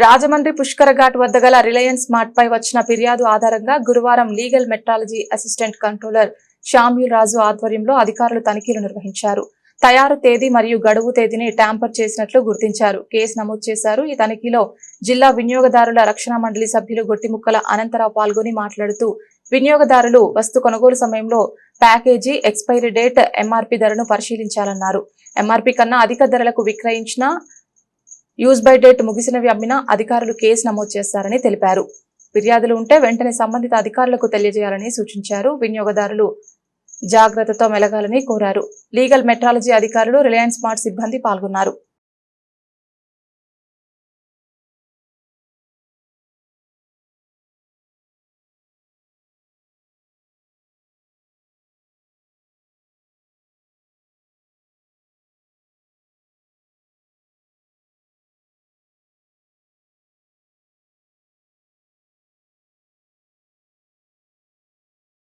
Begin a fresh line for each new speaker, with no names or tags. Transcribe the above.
రాజమండ్రి పుష్కర ఘాట్ వద్ద గల Reliance mart పై వచ్చిన ఫిర్యాదు ఆధారంగా గురువారం legal metrology assistant controller Samuel Raju ఆధ్వర్యంలో అధికారులు తనిఖీలు నిర్వహించారు. తయారు తేదీ మరియు గడువు తేదీని ట్యాంపర్ చేసినట్లు గుర్తించారు. కేసు నమోదు చేశారు. ఈ తనిఖీలో జిల్లా వినియోగదారుల రక్షణ మండలి సభ్యులు గొట్టిముక్కల అనంతరావు పాల్గొని మాట్లాడుతూ వినియోగదారులు వస్తు కొనుగోలు సమయంలో ప్యాకేజీ ఎక్స్పైరీ డేట్ ఎంఆర్పి ధరను పరిశీలించాలన్నారు. ఎంఆర్పి కన్నా అధిక ధరలకు విక్రయించిన యూజ్ బై డేట్ ముగిసినవి అమ్మినా అధికారులు కేసు నమోదు చేస్తారని తెలిపారు. ఫిర్యాదులు ఉంటే వెంటనే సంబంధిత అధికారులకు తెలియజేయాలని సూచించారు. వినియోగదారులు జాగ్రత్తతో మెలగాలని కోరారు. లీగల్ మెట్రాలజీ అధికారులు రిలయన్స్ మార్ట్ సిబ్బంది పాల్గొన్నారు.